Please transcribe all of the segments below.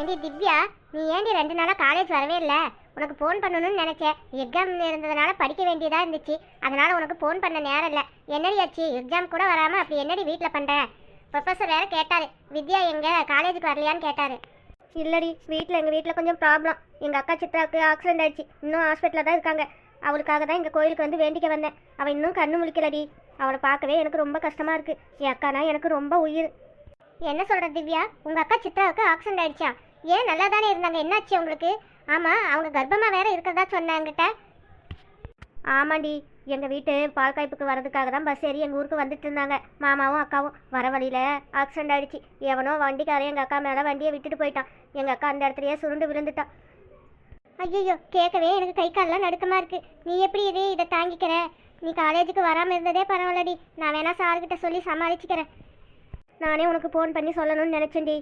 ஏண்டி திவ்யா நீ ஏண்டி ரெண்டு நாளாக காலேஜ் வரவே இல்லை? உனக்கு ஃபோன் பண்ணணும்னு நினச்சேன். எக்ஸாம் இருந்ததுனால படிக்க வேண்டியதாக இருந்துச்சு. அதனால் உனக்கு ஃபோன் பண்ண நேரம் இல்லை. என்னடி ஆச்சு? எக்ஸாம் கூட வராமல் அப்படி என்னடி வீட்டில் பண்ணுறேன் ப்ரொஃபஸர் வேறு கேட்டார். வித்யா எங்கே காலேஜுக்கு வரலையான்னு கேட்டார். இல்லடி வீட்டில் எங்கள் வீட்டில் கொஞ்சம் ப்ராப்ளம் எங்கள் அக்கா சித்ராவுக்கு ஆக்சிடென்ட் ஆயிடுச்சு. இன்னும் ஹாஸ்பிட்டலில் தான் இருக்காங்க. அவளுக்காக தான் எங்கள் கோயிலுக்கு வந்து வேண்டிக்க வந்தேன். அவள் இன்னும் கண்ணு முழிக்கலடி. அவளை பார்க்கவே எனக்கு ரொம்ப கஷ்டமாக இருக்குது என் அக்கானா எனக்கு ரொம்ப உயிர். என்ன சொல்ற திவ்யா? உங்க அக்கா சித்ராவுக்கு ஆக்சிடென்ட் ஆயிடுச்சா? ஏன் நல்லா தானே இருந்தாங்க? என்னாச்சு உங்களுக்கு? ஆமா அவங்க கர்ப்பமா வேற இருக்கிறதா சொன்னாங்கிட்ட. ஆமாண்டி எங்கள் வீட்டு பால் காய்ப்புக்கு வரதுக்காக தான் பஸ் ஏறி எங்கள் ஊருக்கு வந்துட்டு இருந்தாங்க. மாமாவும் அக்காவும் வர வழியில் ஆக்சிடென்ட் ஆகிடுச்சு எவனோ வண்டிக்காரன் எங்கள் அக்கா மேலே வண்டியை விட்டுட்டு போயிட்டான். எங்கள் அக்கா அந்த இடத்துலயே சுருண்டு விழுந்துட்டான். ஐயோ கேட்கவே எனக்கு கை கால்லாம் நடுக்கமாக இருக்கு. நீ எப்படி இது இதை தாங்கிக்கிற? நீ காலேஜுக்கு வராமல் இருந்ததே பரவாயில்லடி. நான் வேணா சார்கிட்ட சொல்லி சமாளிச்சுக்கிறேன். நானே உனக்கு ஃபோன் பண்ணி சொல்லணும்னு நினச்சேன்டி.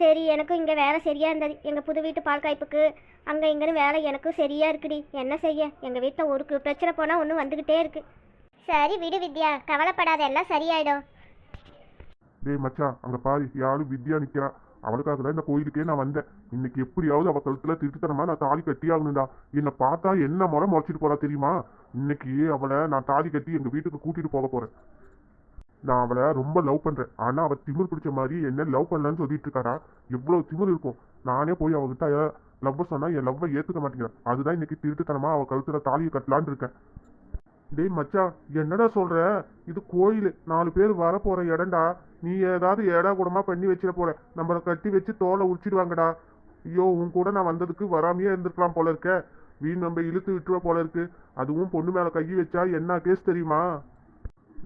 சரி எனக்கும் இங்கே வேலை சரியாக இருந்தது. எங்கள் புது வீட்டு பால் காய்ப்புக்கு அங்கே இங்கேன்னு வேலை எனக்கும் சரியாக இருக்குடி. என்ன செய்ய? எங்கள் வீட்டில் ஒரு பிரச்சனை போனால் ஒன்று வந்துக்கிட்டே இருக்கு. சரி விடு வித்யா. கவலைப்படாத எல்லாம் சரியாயிடும். டேய் மச்சான் அங்கே பாரு. யாரும் வித்யா நிற்கிறா அவளுக்காக தான் இந்த கோயிலுக்கே நான் வந்தேன். இன்னைக்கு எப்படியாவது அவள் கழுத்தில் திருட்டுத்தனமா நான் தாலி கட்டி ஆகணும்டா. என்னை பார்த்தா என்ன முறை முறைச்சிட்டு போறா தெரியுமா? இன்னைக்கு அவளை நான் தாலி கட்டி எங்கள் வீட்டுக்கு கூட்டிட்டு போக போறேன். நான் அவளை ரொம்ப லவ் பண்ணுறேன் ஆனால் அவள் திமிர் பிடிச்ச மாதிரி என்ன லவ் பண்ணலன்னு சொல்லிட்டு இருக்காரா? எவ்வளோ திமிர் இருக்கும். நானே போய் அவகிட்ட லவ் சொன்னால் என் லவ்வை ஏற்றுக்க மாட்டேங்கிறேன் அதுதான் இன்னைக்கு திருட்டுத்தனமாக அவள் கழுத்தில் தாலியை கட்டலான்னு இருக்கேன். டேய் மச்சா என்னடா சொல்கிற இது கோயில். நாலு பேர் வர போற இடம்டா. நீ ஏதாவது ஏடா கூடமா பண்ணி வச்சிட போற. நம்மளை கட்டி வச்சு தோலை உரிச்சிடுவாங்கடா. ஐயோ உன் கூட நான் வந்ததுக்கு வராமையே இருந்திருக்கலாம் போல இருக்க. வீண் நம்ம இழுத்து விட்டுருவ போல இருக்கு. அதுவும் பொண்ணு மேலே கை வச்சா என்ன கேஸ் தெரியுமா?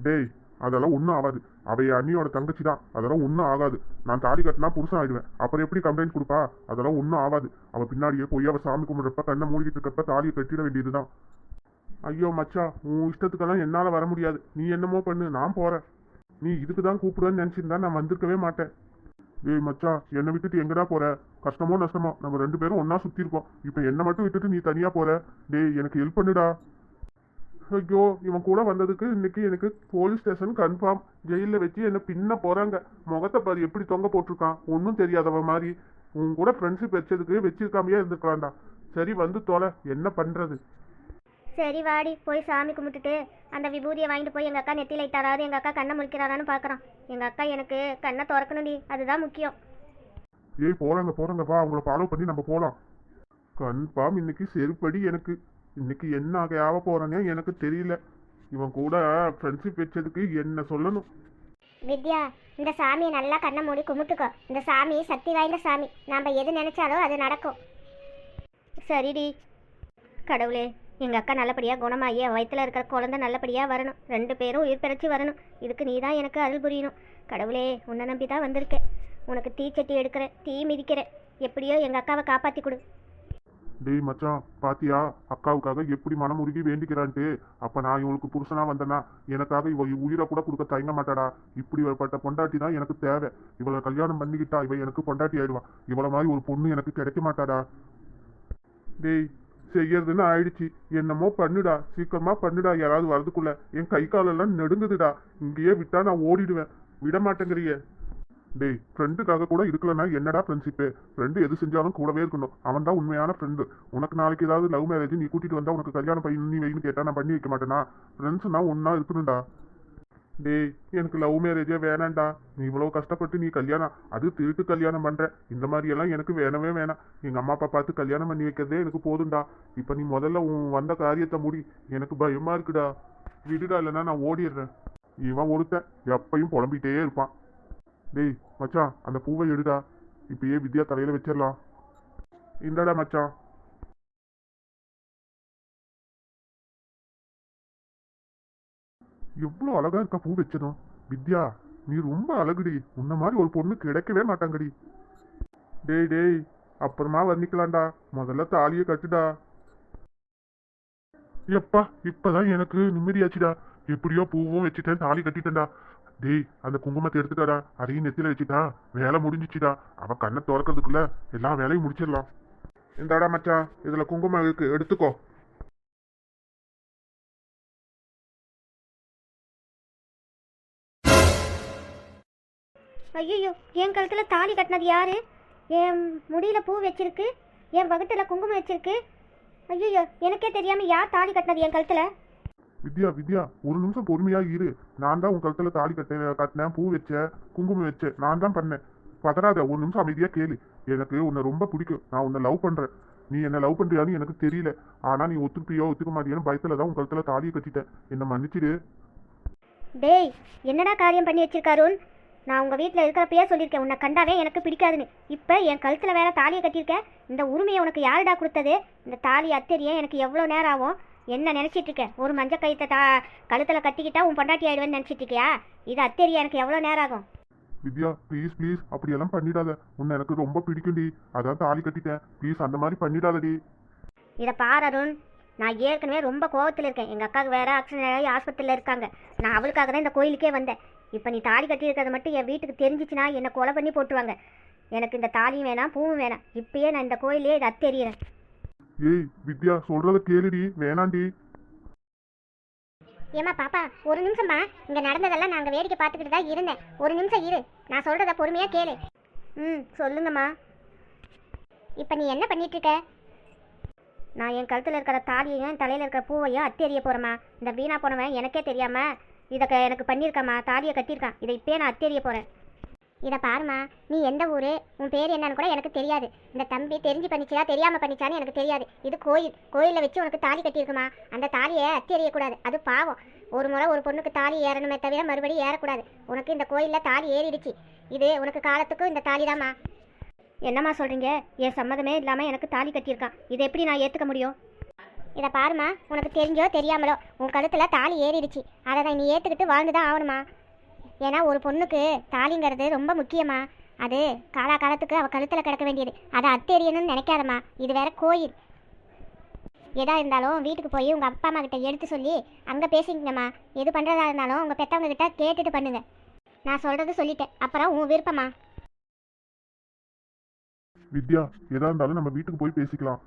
டேய் அதெல்லாம் ஒன்றும் ஆகாது. அவ அண்ணியோட தங்கச்சி தான் அதெல்லாம் ஒன்றும் ஆகாது. நான் தாலி கட்டினா புருஷன் ஆயிடுவேன் அப்புறம் எப்படி கம்ப்ளைண்ட் கொடுப்பா? அதெல்லாம் ஒன்றும் ஆகாது. அவள் பின்னாடியே போய் அவள் சாமி கும்பிட்றப்ப கண்ணை மூடிக்கிட்டு இருக்கப்ப தாலியை கட்டிட வேண்டியதுதான். ஐயோ மச்சா உன் இஷ்டத்துக்கெல்லாம் என்னால் வர முடியாது. நீ என்னமோ பண்ணு. நான் போகிறேன் நீ இதுக்கு தான் கூப்பிடுவேன்னு நினச்சிருந்தா நான் வந்திருக்கவே மாட்டேன். ஏய் மச்சா என்னை விட்டுட்டு எங்கடா போற? கஷ்டமோ நஷ்டமோ? நம்ம ரெண்டு பேரும் ஒன்றா சுத்தி இருக்கோம் இப்போ என்னை மட்டும் விட்டுட்டு நீ தனியா போற? டேய் எனக்கு ஹெல்ப் பண்ணுடா. ஐயோ இவன் கூட வந்ததுக்கு இன்னைக்கு எனக்கு போலீஸ் ஸ்டேஷன் கன்ஃபார்ம் ஜெயிலில் வச்சு என்னை பின்ன போறாங்க. முகத்தை பாரு எப்படி தொங்க போட்டிருக்கான். ஒன்றும் தெரியாதவன் மாதிரி. உன் கூட ஃப்ரெண்ட்ஷிப் வச்சதுக்கு வச்சிருக்காமையே இருந்திருக்கலாம்டா. சரி வந்து தொலை. என்ன பண்றது? சரி வாடி. போய் சாமி கும்பிட்டுட்டு அந்த விபூதியை வாங்கிட்டு போய் எங்கள் அக்கா நெத்தியில் இட்டாராவது எங்கள் அக்கா கண்ணை முழிக்கிறாரான்னு பார்க்குறோம் எங்கள் அக்கா எனக்கு கண்ணை திறக்கணும்டி. அதுதான் முக்கியம். ஏய் போறாங்க போறாங்க. வா அவங்கள ஃபாலோ பண்ணி நம்ம போலாம். கன்ஃபார்ம் இன்னைக்கு செருப்படி எனக்கு. இன்னைக்கு என்ன ஆக ஆக போறானே எனக்கு தெரியல. இவன் கூட ஃப்ரெண்ட்ஷிப் வச்சதுக்கு என்ன சொல்லணும்? வித்யா இந்த சாமியை நல்லா கண்ணை மூடி கும்பிட்டுக்கோ. இந்த சாமி சக்தி வாய்ந்த சாமி. நாம் எது நினைச்சாலும் அது நடக்கும். சரிடி. கடவுளே எங்கள் அக்கா நல்லபடியாக குணமாகி வயித்துல இருக்கிற குழந்தை நல்லபடியாக வரணும். ரெண்டு பேரும் உயிர் பிறச்சி வரணும். இதுக்கு நீ தான் எனக்கு அருள் புரியணும். கடவுளே உன்னை நம்பி தான் வந்திருக்கேன். உனக்கு தீச்சட்டி எடுக்கிறேன் தீ மிதிக்கிறேன். எப்படியோ எங்கள் அக்காவை காப்பாற்றி கொடு. டேய் மச்சான் பாத்தியா? அக்காவுக்காக எப்படி மனம் உருகி வேண்டிக்கிறான்ட்டு. அப்ப நான் இவளுக்கு புருஷனா வந்தேன்னா எனக்காக இவ உயிரை கூட கொடுக்க தயங்க மாட்டாடா. இப்படி ஒருப்பட்ட பொண்டாட்டி தான் எனக்கு தேவை. இவளை கல்யாணம் பண்ணிக்கிட்டா இவ எனக்கு பொண்டாட்டி ஆயிடுவான் இவள மாதிரி ஒரு பொண்ணு எனக்கு கிடைக்க மாட்டாடா. டேய் செய்யறதுன்னு ஆயிடுச்சு. என்னமோ பண்ணுடா. சீக்கிரமா பண்ணுடா. யாராவது வரதுக்குள்ள என் கை காலெல்லாம் நெடுங்குதுடா. இங்கேயே விட்டா நான் ஓடிடுவேன். விட மாட்டேங்கிறிய டேய் ஃப்ரெண்டுக்காக கூட இருக்கலன்னா என்னடா ஃப்ரெண்ட்ஷிப்பு ஃப்ரெண்டு எது செஞ்சாலும் கூடவே இருக்கணும். அவன் தான் உண்மையான ஃப்ரெண்டு உனக்கு நாளைக்கு ஏதாவது லவ் மேரேஜ் நீ கூட்டிட்டு வந்தா உனக்கு கல்யாணம் பையன் நீ வைன்னு கேட்டா நான் பண்ணி வைக்க மாட்டேனா? ஃப்ரெண்ட்ஸ்னா ஒன்னா இருக்கணும்டா. டேய் எனக்கு லவ் மேரேஜே வேணாம்டா. நீ இவ்வளோ கஷ்டப்பட்டு நீ கல்யாணம் அது திருட்டு கல்யாணம் பண்ணுற இந்த மாதிரியெல்லாம் எனக்கு வேணவே வேணாம். எங்கள் அம்மா அப்பா பார்த்து கல்யாணம் பண்ணி வைக்கிறதே எனக்கு போதும்டா. இப்போ நீ முதல்ல உன் வந்த காரியத்தை முடி. எனக்கு பயமாக இருக்குடா. விடுடா இல்லைன்னா நான் ஓடிடுறேன். இவன் ஒருத்தன் எப்பையும் புலம்பிகிட்டே இருப்பான். டேய் மச்சான் அந்த பூவை எடுடா. இப்பயே வித்யா தலையில வச்சிடலாம் இந்தடா மச்சான் எவ்வளோ அழகா இருக்க பூ வச்சதும். வித்யா நீ ரொம்ப அழகுடி. உன்ன மாதிரி ஒரு பொண்ணு கிடைக்கவே மாட்டாங்கடி. டேய் டேய் அப்புறமா வர்ணிக்கலாம்டா. முதல்ல தாலியை கட்டுடா. எப்பா இப்பதான் எனக்கு நிம்மதியாச்சுடா. எப்படியோ பூவும் வச்சுட்டேன் தாலி கட்டிட்டேன்டா. டேய் அந்த குங்குமத்தை எடுத்துட்டாடா. அதையும் நெத்தில வச்சுட்டா. வேலை முடிஞ்சிச்சுடா. அவ கண்ணை திறக்கிறதுக்குள்ள எல்லா வேலையும் முடிச்சிடலாம். இந்தாடா மச்சான் இதுல குங்குமம் இருக்கு. எடுத்துக்கோ. ஐயோ என் கழுத்தில் தாலி கட்டினது யாரு? என் முடியில பூ வச்சிருக்கு. என் வகுத்துல குங்குமம் வச்சிருக்கு. ஐயோ எனக்கே தெரியாம யார் தாலி கட்டினது என் கழுத்துல? வித்யா வித்யா ஒரு நிமிஷம் பொறுமையா இரு. நான் தான் உன் கழுத்துல தாலி கட்ட கட்டினேன் பூ வச்சேன் குங்குமம் வச்சேன். நான் தான் பண்ணேன். பதறாத ஒரு நிமிஷம் அமைதியா கேளு. எனக்கு உன்னை ரொம்ப பிடிக்கும். நான் உன்னை லவ் பண்றேன். நீ என்ன லவ் பண்றியான்னு எனக்கு தெரியல. ஆனா நீ ஒத்துப்பியோ ஒத்துக்க மாட்டியோன்னு பயத்துல தான் உன் கழுத்துல தாலியை கட்டிட்டேன். என்ன மன்னிச்சிடு. டேய் என்னடா காரியம் பண்ணி வச்சிருக்காருன் நான் உங்கள் வீட்டில் இருக்கிறப்பயே சொல்லியிருக்கேன். உன்னை கண்டாவே எனக்கு பிடிக்காதுன்னு. இப்போ என் கழுத்தில் வேற தாலியை கட்டியிருக்கேன். இந்த உரிமையை உனக்கு யாருடா கொடுத்தது? இந்த தாலி அத்தெரிய எனக்கு எவ்வளோ நேரம் ஆகும்? என்ன நினச்சிட்டு இருக்க? ஒரு மஞ்சள் கயிற்றை தா கழுத்தில் கட்டிக்கிட்டா உன் பொண்டாட்டி ஆயிடுவேன்னு நினச்சிட்டு இருக்கியா? இது அத்தெரிய எனக்கு எவ்வளோ நேரம் ஆகும்? வித்யா ப்ளீஸ் ப்ளீஸ் அப்படியெல்லாம் பண்ணிடாத. உன்னை எனக்கு ரொம்ப பிடிக்கும்டி. அதான் தாலி கட்டிட்டேன். ப்ளீஸ் அந்த மாதிரி பண்ணிடாதடி. இதை பாரு அருண். நான் ஏற்கனவே ரொம்ப கோவத்தில் இருக்கேன். எங்கள் அக்காவுக்கு வேற ஆக்சிடென்ட் ஆகி ஆஸ்பத்திரியில் இருக்காங்க. நான் அவளுக்காக தான் இந்த கோயிலுக்கே வந்தேன். இப்போ நீ தாலி கட்டியிருக்கிறத மட்டும் என் வீட்டுக்கு தெரிஞ்சிச்சுன்னா என்னை கொலை பண்ணி போட்டுருவாங்க. எனக்கு இந்த தாலியும் வேணாம் பூவும் வேணாம். இப்பயே நான் இந்த கோயிலே இது அத்தெறிகிறேன் ஏய் வித்யா சொல்றத கேளுடி வேணாண்டி. ஏமா பாப்பா ஒரு நிமிஷம்மா. இங்கே நடந்ததெல்லாம் நாங்கள் வேடிக்கை பார்த்துக்கிட்டு தான் இருந்தேன். ஒரு நிமிஷம் இரு. நான் சொல்கிறத பொறுமையாக கேளு. ம் சொல்லுங்கம்மா. இப்போ நீ என்ன பண்ணிட்டு இருக்க நான் என் கழுத்தில் இருக்கிற தாலியையும் என் தலையில் இருக்கிற பூவையும் அத்தெறிய போகிறேம்மா இந்த வீணா போனவன் எனக்கே தெரியாமல் இதை க- எனக்கு பண்ணியிருக்கம்மா. தாலியை கட்டியிருக்கான். இதை இப்பயே நான் அத்தெறிய போகிறேன் இதை பாருமா நீ எந்த ஊர் உன் பேர் என்னன்னு கூட எனக்கு தெரியாது. இந்த தம்பி தெரிஞ்சு பண்ணிச்சா தெரியாமல் பண்ணிச்சான்னு எனக்கு தெரியாது. இது கோயில் கோயிலில் வச்சு உனக்கு தாலி கட்டியிருக்குமா? அந்த தாலியை அத்தெறியக்கூடாது அது பாவம். ஒரு முறை ஒரு பொண்ணுக்கு தாலி ஏறணுமே தவிர மறுபடியும் ஏறக்கூடாது. உனக்கு இந்த கோயிலில் தாலி ஏறிடுச்சு. இது உனக்கு காலத்துக்கும் இந்த தாலி தாம்மா என்னம்மா சொல்கிறீங்க என் சம்மதமே இல்லாமல் எனக்கு தாலி கட்டியிருக்கான் இதை எப்படி நான் ஏற்றுக்க முடியும்? இதை பாருமா உனக்கு தெரிஞ்சோ தெரியாமலோ உன் கழுத்தில் தாலி ஏறிடுச்சு. அதை நீ ஏற்றுக்கிட்டு வாழ்ந்து தான் ஆகணுமா ஏன்னா ஒரு பொண்ணுக்கு தாலிங்கிறது ரொம்ப முக்கியமா? அது காலா காலத்துக்கு அவள் கழுத்தில் கிடக்க வேண்டியது. அதை அத்தெரியணும்னு நினைக்காதம்மா. இது வேற கோயில். எதா இருந்தாலும் வீட்டுக்கு போய் உங்கள் அப்பா அம்மா கிட்ட எடுத்து சொல்லி அங்கே பேசிக்கங்கம்மா. எது பண்ணுறதா இருந்தாலும் உங்கள் பெற்றவங்க கிட்ட கேட்டுட்டு பண்ணுங்க. நான் சொல்கிறது சொல்லிட்டேன். அப்புறம் உன் விருப்பமா வித்யா எதா இருந்தாலும் நம்ம வீட்டுக்கு போய் பேசிக்கலாம்.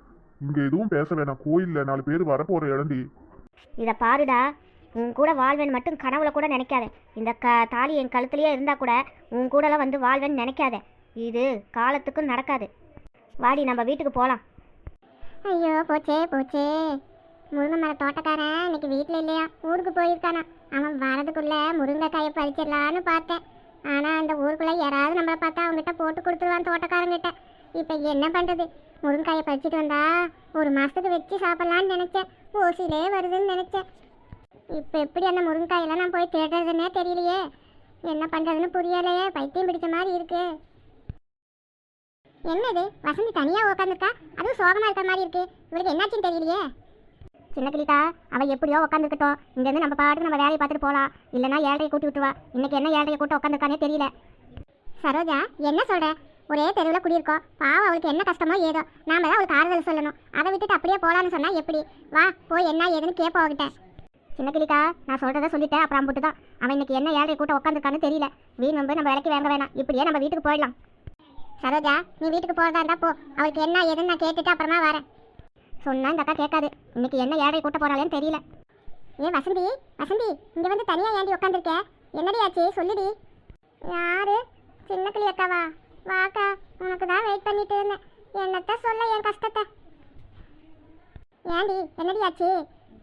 இங்க எதுவும் பேச வேணாம். கோயில்ல நாலு பேர் வரப்போற இடண்டி இதை பாருடா. உன் கூட வாழ்வேன் மட்டும் கனவுல கூட நினைக்காத. இந்த க தாலி என் கழுத்துலேயே இருந்தால் கூட உன் கூடலாம் வந்து வாழ்வேன்னு நினைக்காத. இது காலத்துக்கும் நடக்காது. வாடி நம்ம வீட்டுக்கு போகலாம் ஐயோ போச்சே போச்சே. முருங்கை மர தோட்டக்காரன் இன்னைக்கு வீட்டில் இல்லையா? ஊருக்கு போயிருக்கானா. அவன் வரதுக்குள்ள முருங்கைக்காயை பறிச்சிடலான்னு பார்த்தேன். ஆனால் அந்த ஊருக்குள்ளே யாராவது நம்மளை பார்த்தா அவங்ககிட்ட போட்டு கொடுத்துருவான் தோட்டக்காரங்கிட்ட. இப்போ என்ன பண்ணுறது முருங்கைக்காயை பறிச்சிட்டு வந்தா ஒரு மாதத்துக்கு வச்சு சாப்பிட்லான்னு நினச்சேன். ஓசிலே வருதுன்னு நினச்சேன். இப்போ எப்படி அந்த முருங்கைக்காயெல்லாம் நான் போய் தேடுறதுன்னே தெரியலையே. என்ன பண்ணுறதுன்னு புரியலையே. பைத்தியம் பிடிச்ச மாதிரி இருக்கு. என்னது? வசந்தி தனியாக உட்காந்துருக்கா அதுவும் சோகமாக இருக்கிற மாதிரி இருக்கு. இவளுக்கு என்னாச்சுன்னு தெரியலையே. சின்ன கிளிக்கா அவள் எப்படியோ உட்காந்துருக்கட்டும் இங்கேருந்து நம்ம பாட்டுக்கு நம்ம வேலையை பார்த்துட்டு போகலாம் இல்லைன்னா ஏழையை கூட்டி விட்டுருவா. இன்னைக்கு என்ன ஏழையை கூட்ட உட்காந்துருக்கானே தெரியல. சரோஜா என்ன சொல்கிற ஒரே தெருவில் குடியிருக்கோம். பாவம் அவளுக்கு என்ன கஷ்டமோ ஏதோ. நாம தான் அவளுக்கு ஆறுதல் சொல்லணும். அதை விட்டுட்டு அப்படியே போகலான்னு சொன்னால் எப்படி? வா போய் என்ன ஏதுன்னு கேட்போம் அவகிட்ட. சின்ன கிளிக்கா நான் சொல்கிறத சொல்லிட்டேன் அப்புறம் அம்புட்டு தான். அவன் இன்னைக்கு என்ன ஏழை கூட்ட உட்காந்துருக்கான்னு தெரியல. வீண் வந்து நம்ம விலைக்கு வாங்க வேணாம். இப்படியே நம்ம வீட்டுக்கு போயிடலாம். சரோஜா நீ வீட்டுக்கு போறதா இருந்தா போ. அவளுக்கு என்ன ஏதுன்னு நான் கேட்டுட்டு அப்புறமா வரேன். சொன்னா இந்த அக்கா கேட்காது. இன்னைக்கு என்ன ஏழை கூட்ட போறாளேன்னு தெரியல. ஏ வசந்தி வசந்தி இங்க வந்து தனியா ஏண்டி உட்காந்துருக்க என்னடி ஆச்சு? சொல்லுடி. யாரு? சின்ன கிளி அக்காவா? வாக்கா உனக்கு தான் வெயிட் பண்ணிட்டு இருந்தேன். என்னத்த சொல்ல என் கஷ்டத்தை? ஏண்டி என்னடி ஆச்சு?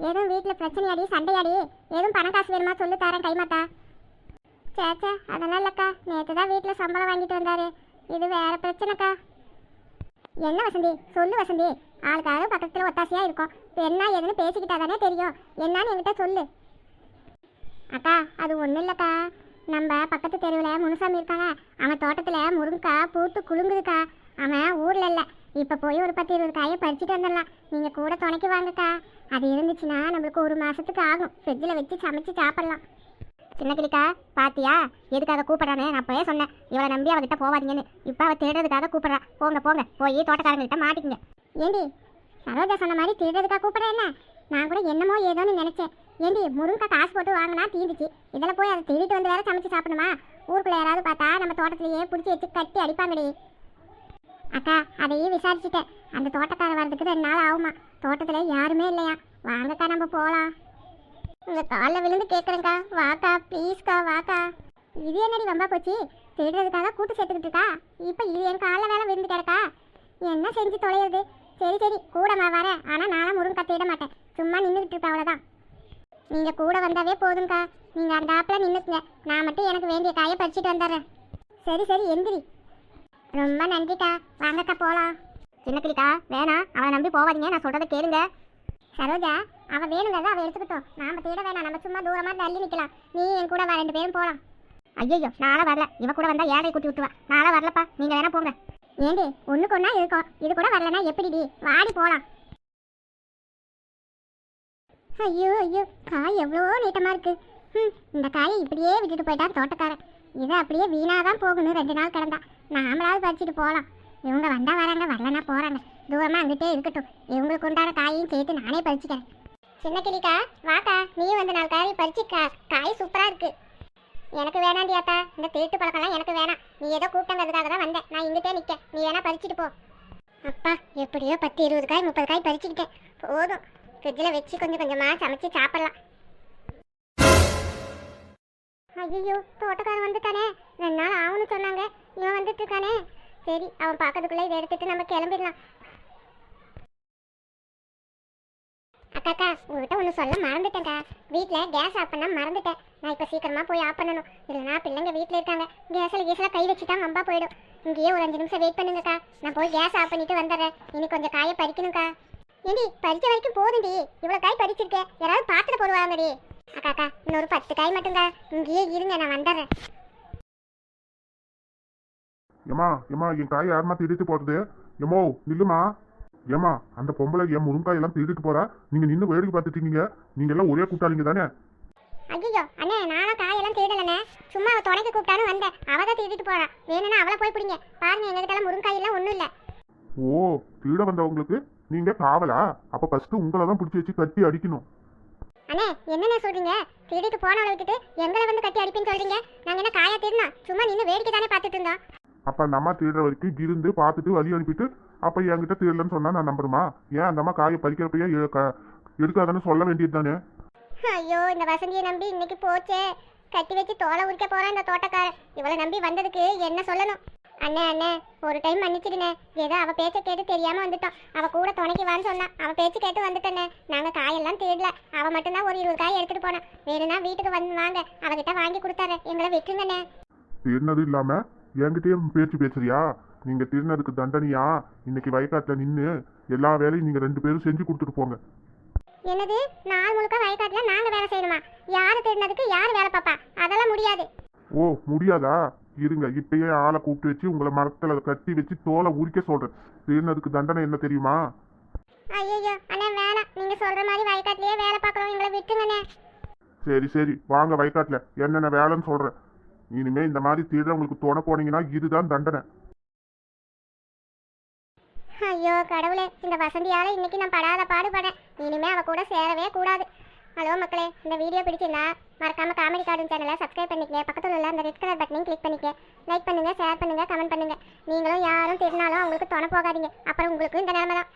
எதுவும் வீட்டில் பிரச்சனையாடி சண்டையாடி. எதுவும் பணம் காசு வேணுமா சொல்லு தரேன் கைமாத்தா சேச்சா அதெல்லாம் இல்லைக்கா. நேற்று தான் வீட்டில் சம்பளம் வாங்கிட்டு வந்தாரு. இது வேற பிரச்சனைக்கா. என்ன வசந்தி? சொல்லு வசந்தி. ஆளுக்காக பக்கத்தில் ஒத்தாசையாக இருக்கும். இப்போ என்ன ஏதுன்னு பேசிக்கிட்டா தானே தெரியும். என்னன்னு என்கிட்ட சொல்லு. அக்கா அது ஒன்றும் இல்லைக்கா. நம்ம பக்கத்து தெருவில் முனுசாமி இருக்காங்க. அவன் தோட்டத்தில் முருங்கக்காய் பூத்து குலுங்குதுக்கா. அவன் ஊரில் இல்லை. இப்போ போய் ஒரு பத்து இருபது காயை பறிச்சுட்டு வந்துடலாம். நீங்கள் கூட துணைக்கு வாங்கக்கா. அது இருந்துச்சுன்னா நம்மளுக்கு ஒரு மாதத்துக்கு ஆகும். ஃப்ரிட்ஜில் வச்சு சமைச்சு சாப்பிட்லாம். சின்ன கிளிக்கா பாத்தியா? எதுக்காக கூப்பிட்றானே நான் போய் சொன்னேன். இவளை நம்பி அவகிட்ட போவாதீங்கன்னு. இப்போ அவள் தேடுறதுக்காக கூப்பிட்றா. போங்க போங்க. போய் தோட்டக்காரங்கள்ட்ட மாட்டிக்கிங்க. ஏண்டி சரோஜா சொன்ன மாதிரி தேடுறதுக்காக கூப்பிட்ற என்ன? நான் கூட என்னமோ ஏதோன்னு நினைச்சேன். ஏண்டி முருங்கை காசு போட்டு வாங்கினா தீந்துச்சு. இதில் போய் அதை திருட்டு வந்து வேற சமைச்சு சாப்பிடணுமா? ஊருக்குள்ளே யாராவது பார்த்தா நம்ம தோட்டத்திலேயே பிடிச்சி வச்சு கட்டி அடிப்பாங்கடி. அக்கா அதையும் விசாரிச்சுட்டேன் அந்த தோட்டக்கார வர்றதுக்கு ரெண்டு நாள் ஆகுமா. தோட்டத்தில் யாருமே இல்லையா. வாங்கக்கா நம்ம போகலாம் உங்கள் காலில் விழுந்து கேட்குறேங்க்கா வாக்கா ப்ளீஸ்க்கா வாக்கா. இது என்னடி வம்பா போச்சு? திருடுறதுக்காக கூட்டு சேர்த்துக்கிட்டு இருக்கா? இப்போ இது என் காலில் வேலை விழுந்து கிடக்கா? என்ன செஞ்சு தொலையிறது? சரி சரி கூட நான் வரேன் ஆனால் நானும் முருங்கை தேட மாட்டேன். சும்மா நின்றுக்கிட்டு இருப்பேன் அவ்வளோதான் நீங்கள் கூட வந்தாவே போதும்க்கா. நீங்கள் அந்த ஆப்பில் நின்றுக்குங்க நான் மட்டும் எனக்கு வேண்டிய காயை பறிச்சுட்டு வந்துடுறேன். சரி சரி எந்திரி. ரொம்ப நன்றிக்கா. வாங்கக்கா போகலாம் சின்னகிரிக்கா வேணாம். அவளை நம்பி போவாதீங்க. நான் சொல்கிறத கேளுங்க. சரோஜா அவள் வேணுங்கிறத அவள் எடுத்துக்கிட்டோம். நாம தேட வேணாம். நம்ம சும்மா தூரமாக தள்ளி நிற்கலாம் நீ என் கூட வா ரெண்டு பேரும் போகலாம் ஐயோ நாளை வரல. இவ கூட வந்தா ஏழை கூட்டி விட்டுவா நாளை வரலப்பா. நீங்க வேணா போங்க. ஏண்டி ஒண்ணுக்கு ஒண்ணா இருக்கோம். இது கூட வரலனா எப்படிடி? வாடி போலாம். ஐயோ ஐயோ. காய் எவ்வளோ நீட்டமா இருக்கு. ம் இந்த காயை இப்படியே விட்டுட்டு போயிட்டான் தோட்டக்காரன். இதை அப்படியே வீணாக தான் போகணும். ரெண்டு நாள் கிடந்தா. நாமளாவது பறிச்சுட்டு போகலாம் இவங்க வந்தா வராங்க வரலன்னா போகிறாங்க தூரமா வந்துட்டே இருக்கட்டும். இவங்களுக்கு உண்டான காயையும் சேர்த்து நானே பறிச்சுக்கிறேன். சின்ன கிளிக்கா வாக்கா. நீயும் வந்து நாலு காய் பறிச்சு கா- காய் சூப்பரா இருக்கு. எனக்கு வேணாம் தியாத்தா இந்த திருட்டு பழக்கம்லாம் எனக்கு வேணாம். நீ ஏதோ கூப்பிட்டங்கிறதுக்காக தான் வந்தேன். நான் இங்கிட்டே நிற்க நீ வேணா பறிச்சுட்டு போ. அப்பா எப்படியோ பத்து இருபது காய் முப்பது காய் பறிச்சுக்கிட்டேன். போதும். ஃப்ரிட்ஜில் வச்சு கொஞ்சம் கொஞ்சமாக சமைச்சு சாப்பிடலாம். ஐயோ தோட்டக்காரன் வந்துட்டானே. ரெண்டு நாள் ஆகும்னு சொன்னாங்க. இவன் வந்துட்டு இருக்கானே சரி அவன் பார்க்கறதுக்குள்ளே இதை எடுத்துட்டு நம்ம கிளம்பிடலாம். அக்காக்கா உங்ககிட்ட ஒன்று சொல்ல மறந்துட்டேன்க்கா. வீட்டில் கேஸ் ஆஃப் பண்ண மறந்துட்டேன். நான் இப்போ சீக்கிரமாக போய் ஆஃப் பண்ணணும். இல்லைனா பிள்ளைங்க வீட்டில் இருக்காங்க. கேஸில் கேஸில் கை வச்சுட்டா வம்பா போயிடும். இங்கேயே ஒரு அஞ்சு நிமிஷம் வெயிட் பண்ணுங்கக்கா. நான் போய் கேஸ் ஆஃப் பண்ணிட்டு வந்துடுறேன். இனி கொஞ்சம் காயை பறிக்கணும்க்கா. ஏண்டி பறிச்ச வரைக்கும் போதுண்டி. இவ்வளோ காய் பறிச்சிருக்கேன் யாராவது பாத்திரம் போடுவாங்கடி. அக்காக்கா இன்னொரு பத்து காய் மட்டும்க்கா. இங்கேயே இருங்க நான் வந்துடுறேன். ஏமா ஏமா என் காய் யாருமா திருட்டு போறது? எமோ நில்லுமா? ஏமா அந்த பொம்பளை என் முருங்காய் எல்லாம் திருட்டு போறா? நீங்க நின்று வேடிக்கை பார்த்துட்டு இருக்கீங்க நீங்க எல்லாம் ஒரே கூட்டாளிங்க தானே? ஐயோ அண்ணே நானும் காயெல்லாம் திருடலண்ணே சும்மா அவள் துணைக்கு கூப்பிட்டாலும் வந்தேன். அவள் தான் திருடிட்டு போறான் வேணும்னா அவளை போய் பிடிங்க. பாருங்க எங்ககிட்ட முருங்காயெல்லாம் ஒன்றும் இல்லை. ஓ திருட வந்தவங்களுக்கு நீங்க காவலா? அப்ப ஃபர்ஸ்ட் உங்களை தான் பிடிச்சி வச்சு கட்டி அடிக்கணும். அண்ணே என்னண்ணே சொல்றீங்க? திருடிட்டு போனவளை விட்டுட்டு எங்களை வந்து கட்டி அடிப்பேன்னு சொல்றீங்க? நாங்க என்ன காயா திருடணும்? சும்மா நின்று வேடிக்கை தானே பார்த்துட்டு இருந்தோம். அப்ப அந்த அம்மா திருடுற வரைக்கும் இருந்து பார்த்துட்டு வழி அனுப்பிட்டு அப்ப என்கிட்ட திருடலன்னு சொன்னா நான் நம்புறமா ஏன் அந்த அம்மா காயை பறிக்கிறப்பயே எடுக்காதன்னு சொல்ல வேண்டியது தானே? ஐயோ இந்த வசந்தியை நம்பி இன்னைக்கு போச்சே. கட்டி வச்சு தோலை உரிக்க போறான் இந்த தோட்டக்காரன். இவளை நம்பி வந்ததுக்கு என்ன சொல்லணும்? அண்ணே அண்ணே ஒரு டைம் மன்னிச்சிடுனே ஏதோ அவ பேச்ச கேட்டு தெரியாம வந்துட்டோம். அவ கூட துணைக்கு வான்னு சொன்னா. அவ பேச்சு கேட்டு வந்துட்டேனே. நாங்க காயெல்லாம் தேடல. அவ மட்டும்தான் ஒரு இருபது காய் எடுத்துட்டு போனா வேணும்னா வீட்டுக்கு வந்து வாங்க. அவகிட்ட வாங்கி கொடுத்தாரு எங்களை விட்டுருங்கண்ணே. திருநது இல்லாம என்கிட்டயே பேச்சு பேசுறியா? நீங்க திருநதுக்கு தண்டனையா? இன்னைக்கு வயக்காட்டுல நின்னு எல்லா வேலையும் நீங்க ரெண்டு பேரும் செஞ்சு கொடுத்துட்டு போங்க. என்னது? நாள் முழுக்க வயக்காட்டுல நாங்க வேலை செய்யணுமா? யாரு திருடினதுக்கு யாரு வேலை பாப்பா? அதெல்லாம் முடியாது. ஓ முடியாதா? இருங்க இப்பயே ஆளை கூப்பிட்டு வச்சு உங்களை மரத்துல கட்டி வச்சு தோலை உரிக்க சொல்றேன். திருநதுக்கு தண்டனை என்ன தெரியுமா? ஐயோ அண்ணே வேணாம் நீங்க சொல்ற மாதிரி வயக்காட்டுலயே வேலை பார்க்கறோம் எங்களை விட்டுருங்கண்ணே சரி சரி. வாங்க வயக்காட்டுல. என்னென்ன வேலைன்னு சொல்றேன். இனிமே இந்த மாதிரி திருடவங்களுக்கு தோண போனீங்கன்னா இதுதான் தண்டனை. ஐயோ கடவுளே இந்த வசந்தியால இன்னைக்கு நான் படாத பாடுபடேன் இனிமே அவ கூட சேரவே கூடாது. ஹலோ மக்களே இந்த வீடியோ பிடிச்சிருந்தா மறக்காம காமெடி கார்டன் சேனலை சப்ஸ்கிரைப் பண்ணிக்கங்க. பக்கத்துல உள்ள அந்த ரெட் கலர் பட்டனையும் கிளிக் பண்ணிக்க லைக் பண்ணுங்க ஷேர் பண்ணுங்க கமெண்ட் பண்ணுங்க. நீங்களும் யாரும் திருநாளும் அவங்களுக்கு துணை போகாதீங்க. அப்புறம் உங்களுக்கு இந்த நிலைமை தான்.